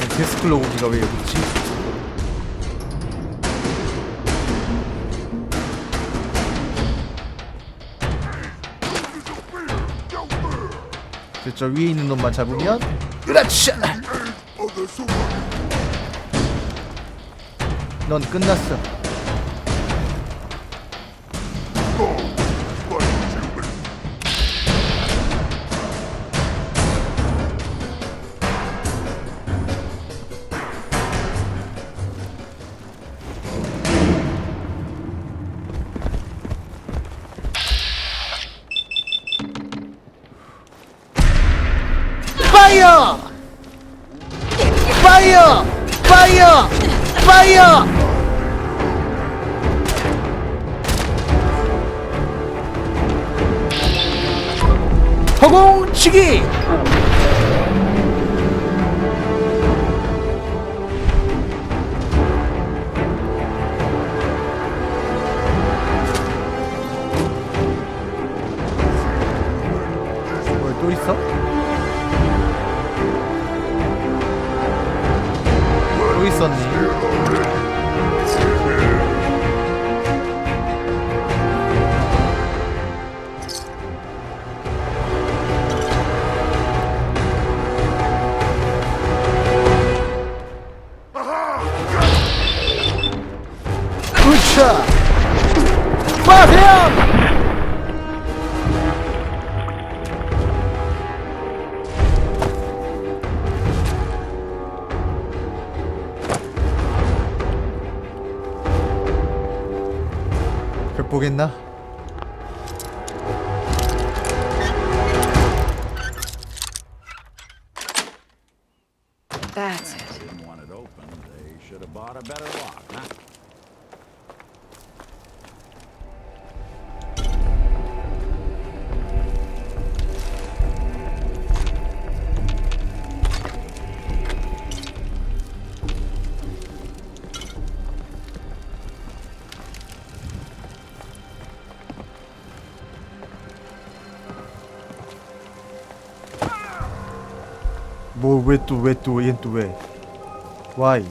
아니 데스클로 고기가 왜 여기 있지? 저 위에 있는 놈만 잡으면 으라차! 넌 끝났어! 허공치기! 극복했나? 또 왜 또 얘는 또 왜? Why?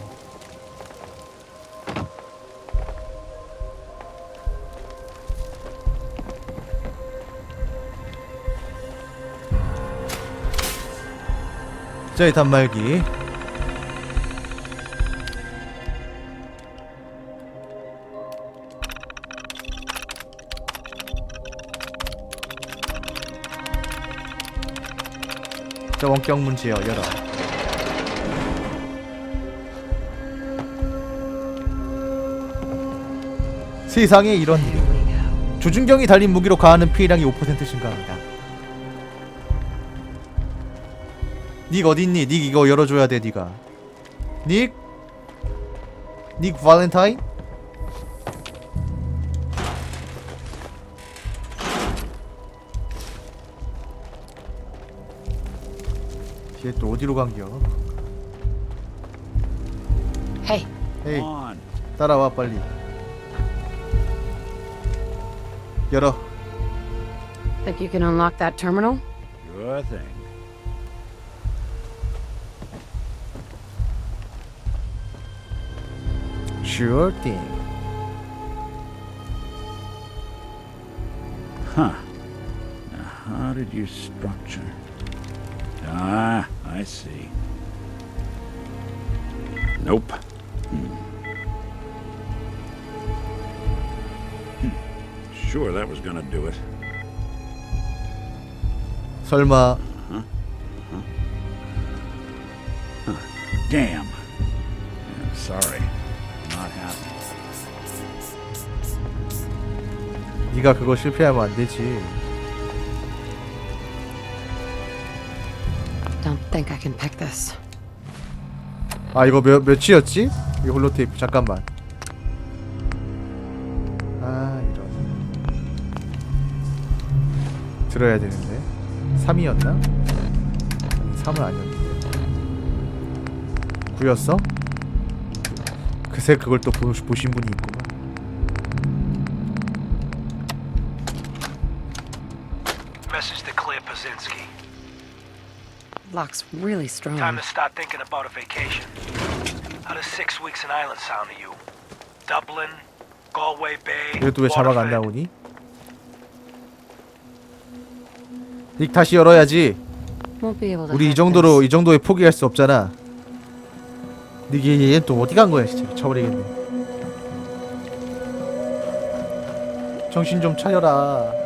자이 단말기 자 원격 문제요 열어 세상에 이런 일이 조준경이 달린 무기로 가하는 피해량이 5% 증가합니다 닉 어딨니? 닉 이거 열어줘야 돼 니가 닉? 닉 발렌타인? 얘또 어디로 간겨? 헤이 on. 따라와 빨리 열어 think you can unlock that terminal? Sure thing. Sure thing Huh. Now, how did you structure? Ah, I see. Nope. Hmm. Sure, that was gonna do it. 설마 Damn. I'm sorry. Not happy. 네가 그거 실패하면 안 되지 Don't think I can pick this. 아 이거 몇, 몇이었지? 이 홀로테이프 잠깐만 들어야 되는데 3이었나? 3은 아니었는데 9였어? 그새 그걸 또 보, 보신 분이 있구만 Message to Claire Pazinski. Lock's really strong. Time to start thinking about a vacation. How does six weeks in Ireland sound to you? Dublin, Galway Bay, 이것도 왜 자막 안 Waterford? 나오니? 닉 다시 열어야지. To. 우리 이 정도로. 이 정도에 포기할 수 없잖아. 닉이 얘는 또 어디 간 거야 진짜 미쳐버리겠네. 정신 좀 차려라.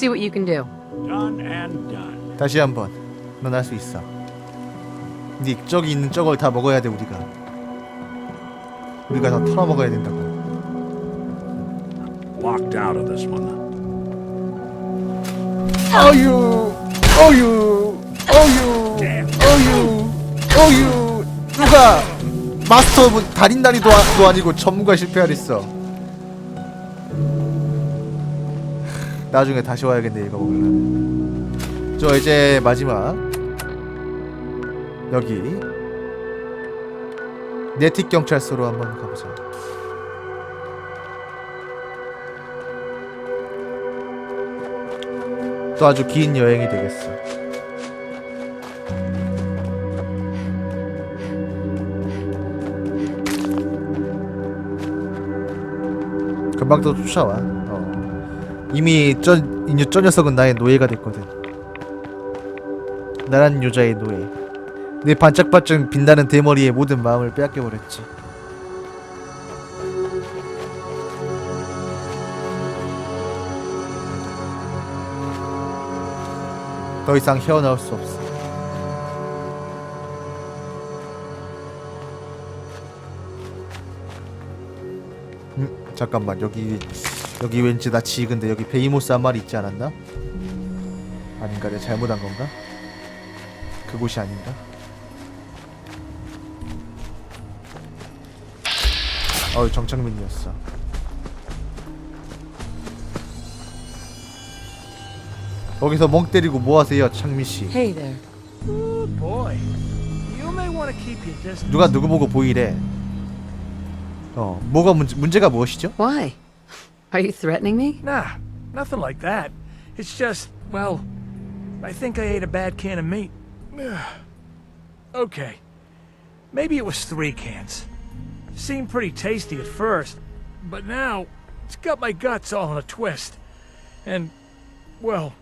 See what you can do. Done and done. 다시 한번. 넌 할 수 있어. 닉 저기 있는 저걸 다 먹어야 돼 우리가. 우리가 다 털어 먹어야 된다고. Locked out of this one. 어유, 어유, 어유, 어유, 어유. 누가 마스터 뭐 달인 다리도 아- 도 아니고 전문가 실패하랬어. 나중에 다시 와야겠네 이거 먹으려면. 저 이제 마지막 여기 네틱 경찰서로 한번 가보자. 또 아주 긴 여행이 되겠어. 금방 또 쫓아와. 어. 이미 저, 이, 저 녀석은 나의 노예가 됐거든. 나란 여자의 노예. 내 반짝반짝 빛나는 대머리에 모든 마음을 빼앗겨버렸지. 더 이상 헤어나올 수 없어. 음, 잠깐만 여기 여기 왠지 나 지근데 여기 베이모스 한 마리 있지 않았나? 아닌가 내가 잘못한 건가? 그곳이 아닌가? 어우 정창민이었어. 거기서 멍 때리고 뭐 하세요, 창민 씨? Hey there. Good boy. You may want to keep your distance. 누가 누구 보고 보이래? 어, 뭐가 문제 문제가 무엇이죠? Why? Are you threatening me? Nah, nothing like that. It's just, well, I think I ate a bad can of meat. okay. Maybe it was three cans. Seemed pretty tasty at first, but now it's got my guts all in a twist. And, well,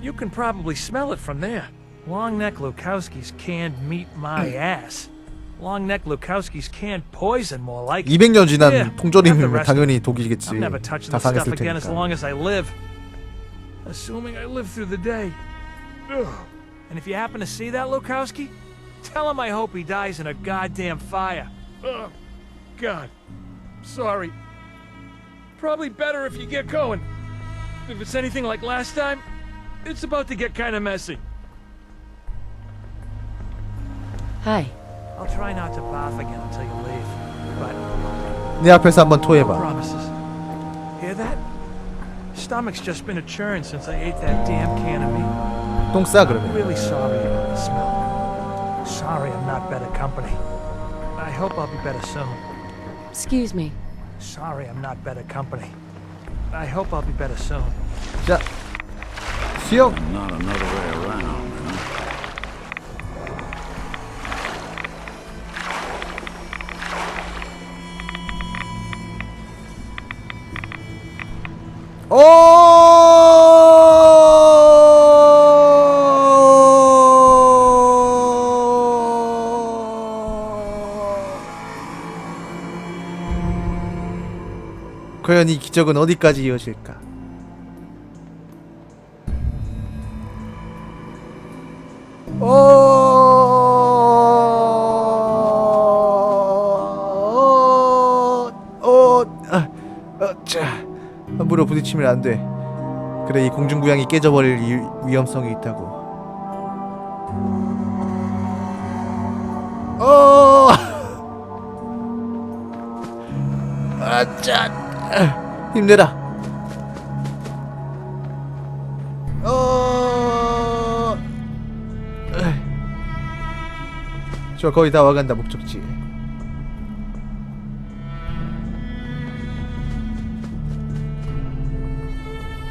you can probably smell it from there. Longneck Lukowski's canned meat my ass. Longneck Lukowski's canned poison more like it. 200년 지난 Yeah, 통조림이면 have the rest of 당연히 독이겠지. I'm never touching 다 the stuff 상했을 again as 테니까. long as I live. Assuming I live through the day. Ugh. And if you happen to see that Lukowski, tell him I hope he dies in a goddamn fire. Oh, God. Sorry. Probably better if you get going. If it's anything like last time, it's about to get kind of messy. Hi. I'll try not to barf again until you leave. But 내 앞에서 한번 No 토해봐. promises. Hear that? Stomach's just been a churn since I ate that damn can of meat. 똥 싸 I'm 그러면. really sorry about the smell. Sorry I'm not better company. I hope I'll be better soon. Excuse me. Sorry I'm not better company. I hope I'll be better soon. 자, 수영. Not another way 과연 이 기적은 어디까지 이어질까? 어, 어, 어, 자, 함부로 부딪히면 안 돼. 그래 이 공중부양이 깨져버릴 이, 위험성이 있다고. 어. 아짜. 힘내라. 어. 저 거의 다 와간다 목적지.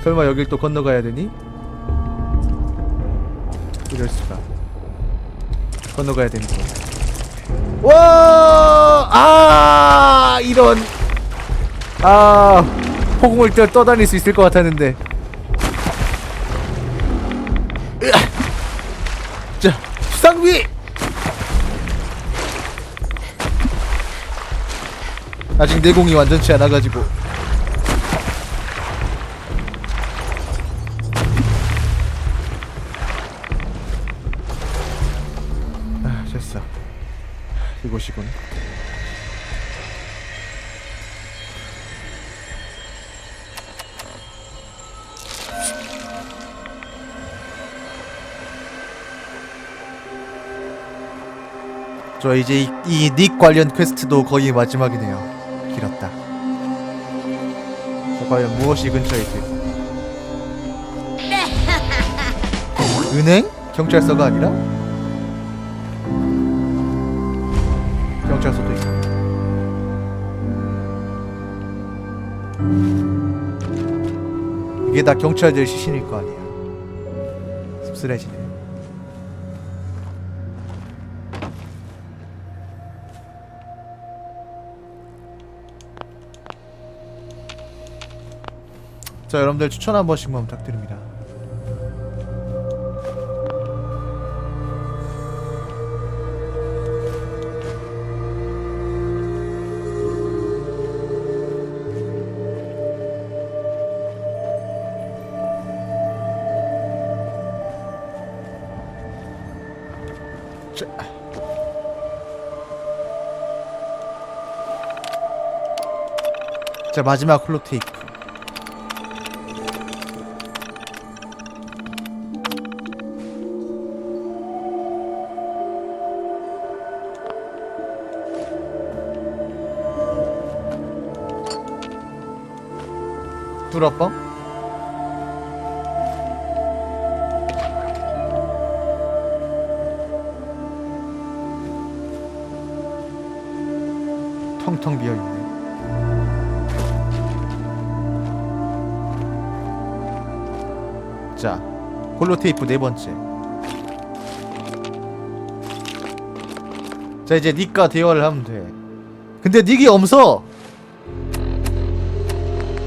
설마 여길 또 건너가야 되니? 이럴 수가. 건너가야 되는 거. 와! 아! 이런. 아! 폭풍을 뛰어 떠다닐 수 있을 것 같았는데. 자, 수상비! 아직 내공이 완전치 않아가지고. 저 이제 이 닉 관련 퀘스트도 거의 마지막이네요. 길었다. 자, 과연 무엇이 근처에 있을까? 은행? 경찰서가 아니라? 경찰서도 있고. 이게 다 경찰들 시신일 거 아니야. 씁쓸해지네. 자, 여러분들 추천 한 번씩만 부탁드립니다. 자. 자 마지막 홀로테이프 뚫어뻥 텅텅 비어 있네. 자, 홀로 테이프 네 번째. 자, 이제 닉과 대화를 하면 돼. 근데 닉이 없어.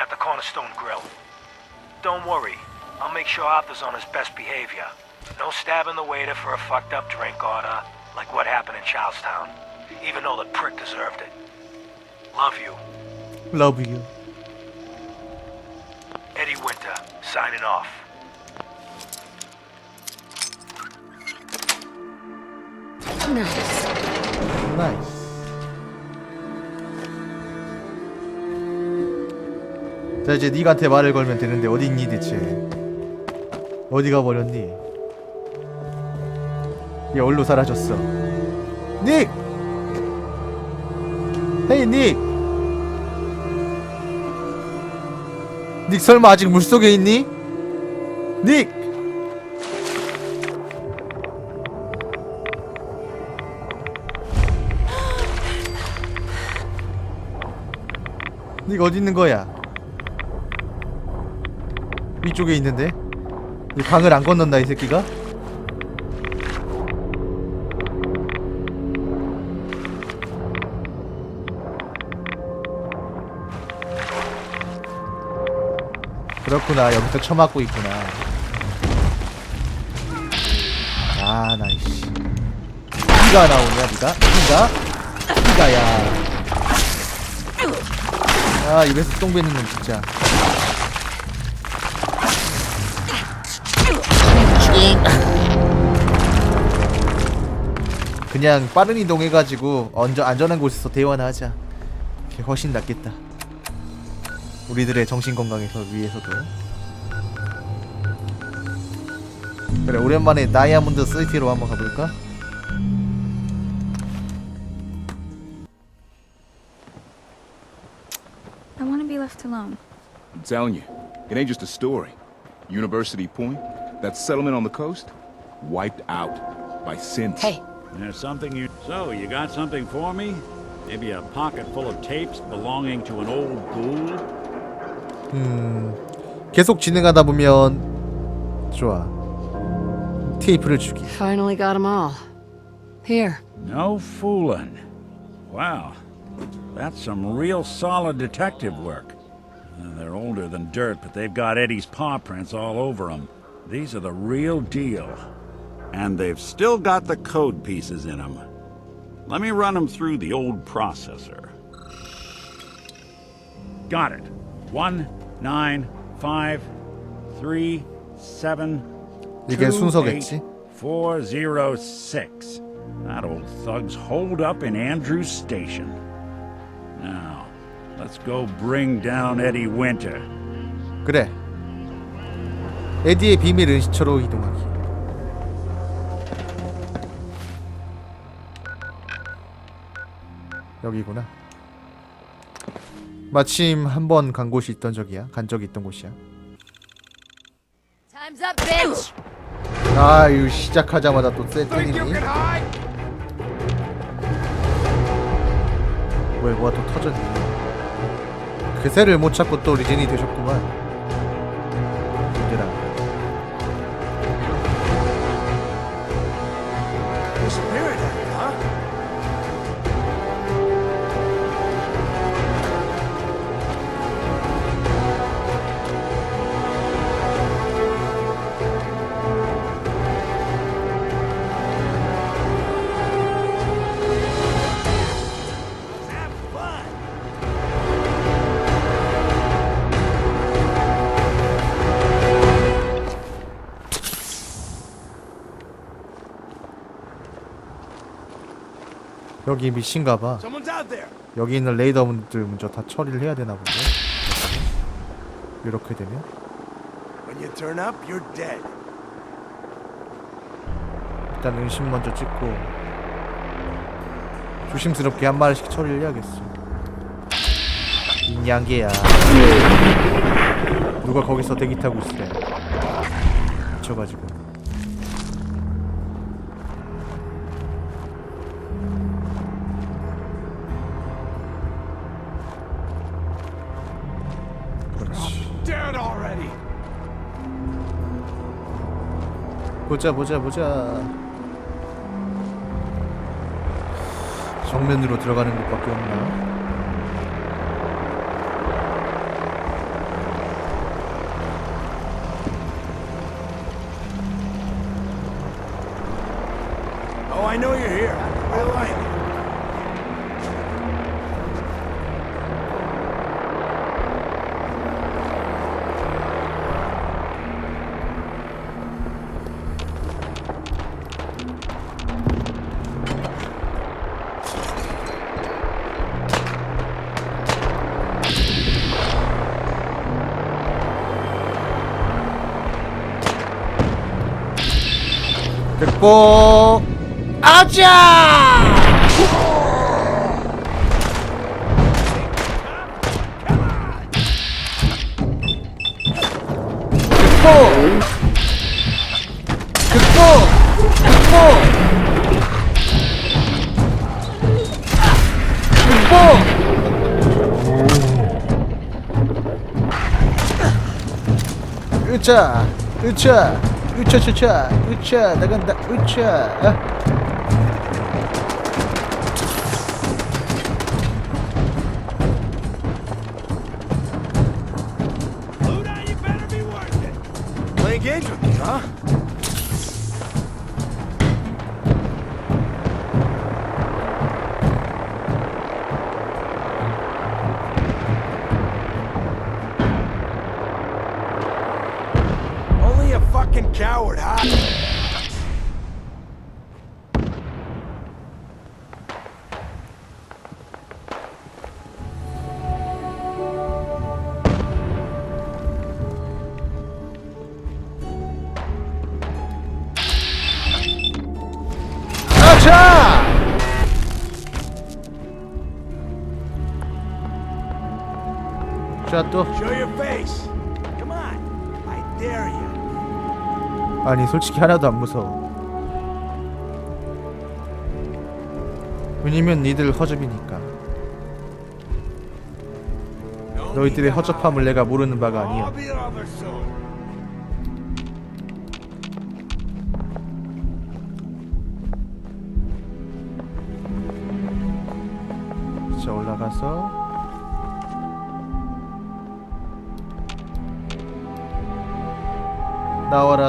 at the Cornerstone Grill. Don't worry. I'll make sure Arthur's on his best behavior. No stabbing the waiter for a fucked up drink order, like what happened in Charlestown. Even though the prick deserved it. Love you. Love you. Eddie Winter, signing off. Nice. 나 자 이제 닉한테 말을 걸면 되는데 어디 있니 대체? 어디 가 버렸니? 얘 어디로 사라졌어? 닉! 헤이 닉! 닉 설마 아직 물속에 있니? 닉! 닉 어디 있는 거야? 위쪽에 있는데? 이 강을 안 건넌다 이 새끼가? 그렇구나 여기서 처맞고 있구나 아 나이씨 피가 나오냐 니가? 피가? 피가야 아 입에서 똥 뱉는 건 진짜 그냥 빠른 이동해가지고 언저 안전한 곳에서 대화나 하자 그게 훨씬 낫겠다 우리들의 정신 건강에서 위해서도 그래 오랜만에 다이아몬드 시티로 한번 가볼까? I want to be left alone. I'm telling you, it ain't just a story. University Point, that settlement on the coast, wiped out by synths. Hey, There's something you. So, you got something for me? Maybe a pocket full of tapes belonging to an old ghoul? 계속 진행하다 보면 좋아 테이프를 주기 Finally got them all. Here. No fooling. Wow. That's some real solid detective work. Uh, They're older than dirt, but they've got Eddie's paw prints all over them. These are the real deal. And they've still got the code pieces in them. Let me run them through the old processor. Got it. One, nine, five, three, seven, 이게 two, 순서겠지? eight, Four zero six. That old thug's holed up in Andrews Station. Now, let's go bring down Eddie Winter. 그래 에디의 비밀 은시처로 이동하기 여기구나. 마침 한 번 간 곳이 있던 적이야. 간 적이 있던 곳이야. Time's up, bitch! 아유 시작하자마자 또 세팅이니? 왜 뭐가 또 터졌니? 그새를 못 찾고 또 리젠이 되셨구만 여기 미신가봐. 여기 있는 레이더분들 먼저 다 처리를 해야 되나 본데. 이렇게 되면. 일단 은신 먼저 찍고 조심스럽게 한 마리씩 처리를 해야겠어. 인양개야. 누가 거기서 대기 타고 있으래 미쳐가지고 보자 보자 보자 정면으로 들어가는 것밖에 없나 Oh, I know you're here. 됐고 아자! 됐고 됐고 됐고 됐고 으차! 으차 으차차차 으차 나 dare you. 아니 솔직히 하나도 안 무서워. 왜냐면 니들 허접이니까. 너희들의 허접함을 내가 모르는 바가 아니야.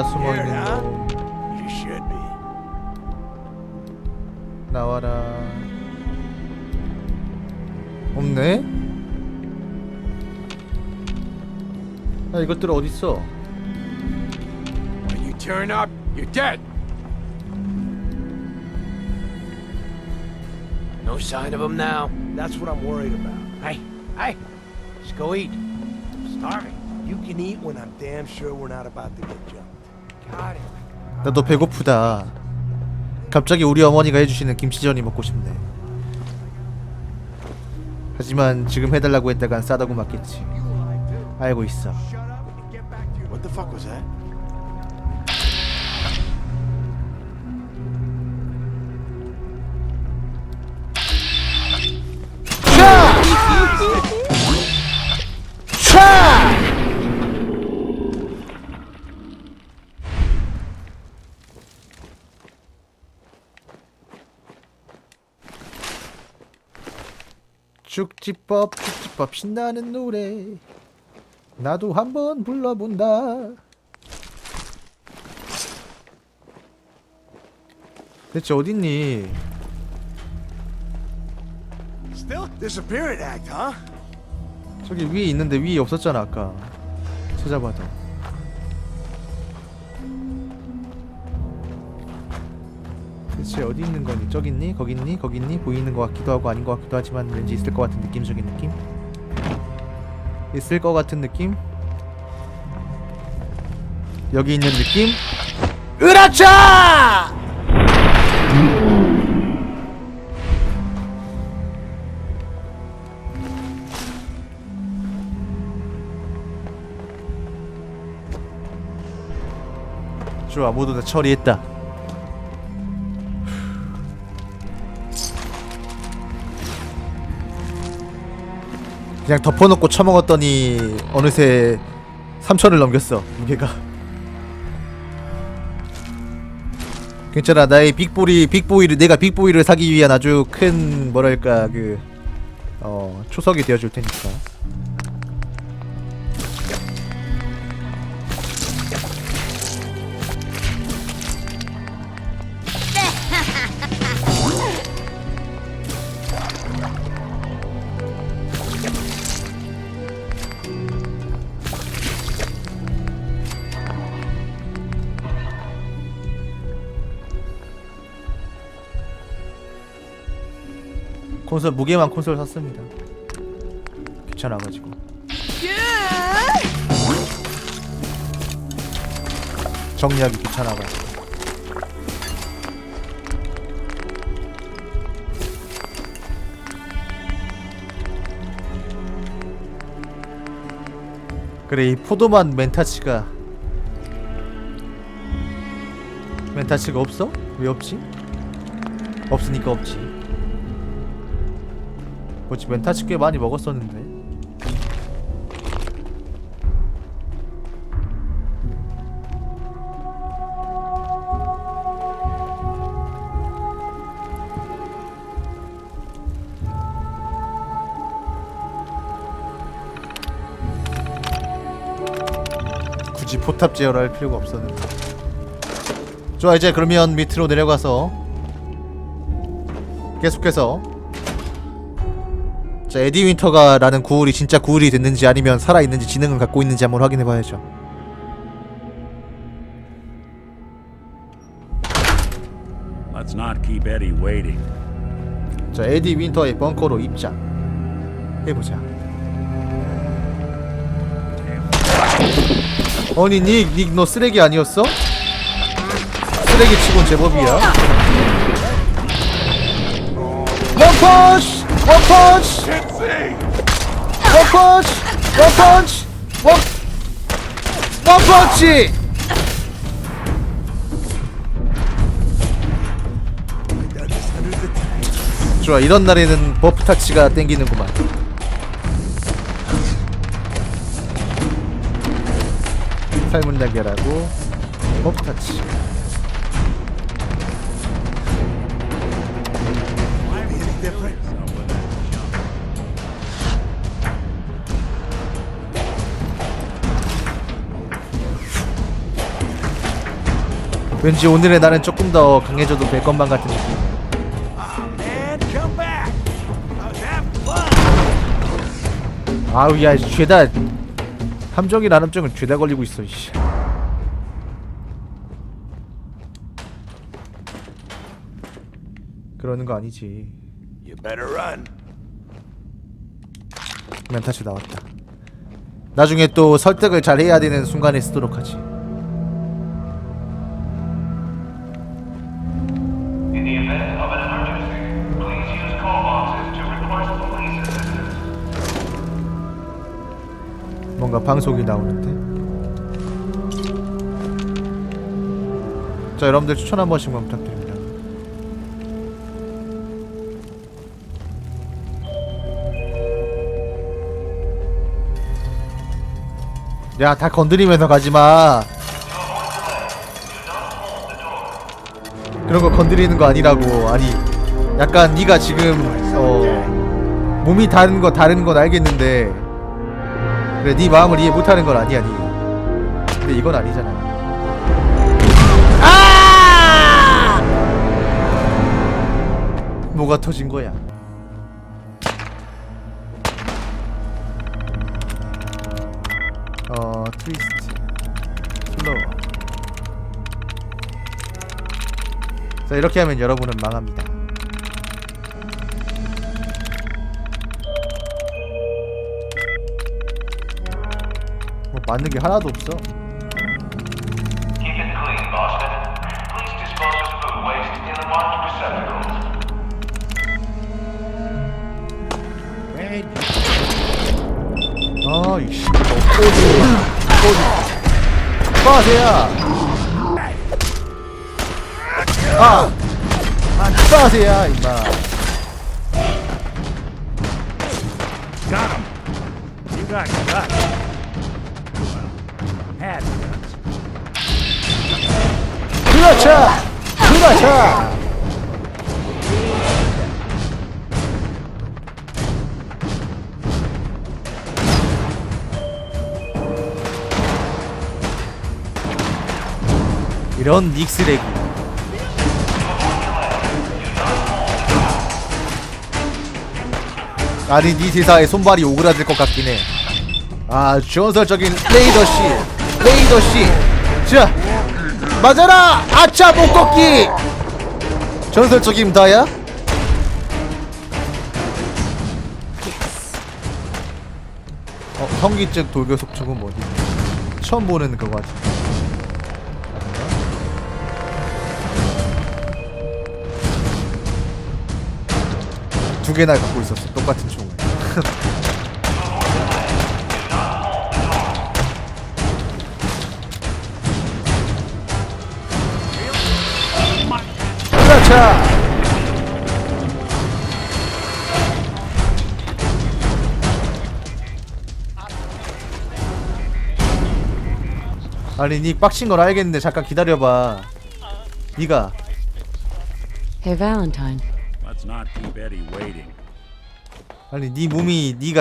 나와라 숨어 Scared, 있는 huh? 놈. You should be. 나와라. 없네? 아 이것들 어딨어? When you turn up, you're dead. No sign of him now. That's what I'm worried about. Hey, hey, let's go eat. I'm starving. You can eat when I'm damn sure we're not about to get jumped. 나도 배고프다. 갑자기 우리 어머니가 해주시는 김치전이 먹고 싶네. 하지만 지금 해달라고 했다간 싸다고 맞겠지. 알고 있어. What the fuck was that? 축지법 축지법 신나는 노래 나도 한번 불러본다 대체 어딨니? Still disappearing act, huh? 저기 위에 있는데 위에 없었잖아 아까 찾아봐도 대체 어디 있는 거니? 저기 있니? 거기 있니? 거기 있니? 보이는 것 같기도 하고 아닌 것 같기도 하지만 왠지 있을 것 같은 느낌적인 느낌? 있을 것 같은 느낌? 여기 있는 느낌? 으라차! 좋아 모두 다 처리했다 그냥 덮어놓고 처먹었더니 어느새 3천을 넘겼어 무게가. 괜찮아 나의 빅보이 빅보이를 내가 빅보이를 사기 위한 아주 큰 뭐랄까 그 어 초석이 되어줄 테니까 콘솔 무게만 콘솔 샀습니다. 귀찮아가지고. 정리하기 귀찮아가지고. 그래 이 포도만 멘타치가 멘타치가 없어? 왜 없지? 없으니까 없지. 뭐지 멘타치 꽤 많이 먹었었는데. 굳이 포탑 제어를 할 필요가 없었는데. 좋아 이제 그러면 밑으로 내려가서 계속해서 자 에디 윈터가 라는 구울이 진짜 구울이 됐는지 아니면 살아있는지 지능을 갖고 있는지 한번 확인해봐야죠. Let's not keep Eddie waiting. 자 에디 윈터의 벙커로 입장 해보자. 아니 닉 닉 너 쓰레기 아니었어? 쓰레기 치곤 제법이야. 원펀치 원펀치! 원펀치! 원펀치! 원 원펀치! 좋아 이런 날에는 버프 타치가 땡기는구만. 삶은 달걀하고 버프 타치 왠지 오늘의 날은 조금 더 강해져도 될 것만 같은 느낌. 아우 야 죄다 함정이 나 함정은 죄다 걸리고 있어 씨. 그러는 거 아니지. 멘타치 나왔다 나중에 또 설득을 잘 해야 되는 순간에 쓰도록 하지 뭔가 방송이 나오는데. 자 여러분들 추천 한 번씩만 부탁드립니다. 야 다 건드리면서 가지마. 그런 거 건드리는 거 아니라고. 아니 약간 네가 지금 어 몸이 다른 거 다른 건 알겠는데 그래 네 마음을 이해 못하는 건 아니야 니 근데 이건 아니잖아 아! 뭐가 터진 거야? 어 트위스트. 슬로우. 자 이렇게 하면 여러분은 망합니다 맞는 게 하나도 없어. 아, 이씨, 너 꼬지, 꼬지. 빠세야. 아, 아, 빠세야, 임마. Got him. You got guts. 그렇죠, 그렇죠. 이런 닉스레기. 아니 네 대사에 손발이 오그라들 것 같긴 해. 아 전설적인 레이더씨, 레이더씨. 자, 맞아라! 아차 못 걷기! 전설적인 다야? 어, 현기증 돌격 속촉은 뭐지? 처음 보는 그거 같아. 두 개나 갖고 있었어. 똑같은 총을. 그렇죠. 아니 니 빡친 걸 알겠는데 잠깐 기다려봐. 니가 Hey, Valentine. Let's not keep Eddie waiting. 아니 네 몸이 네가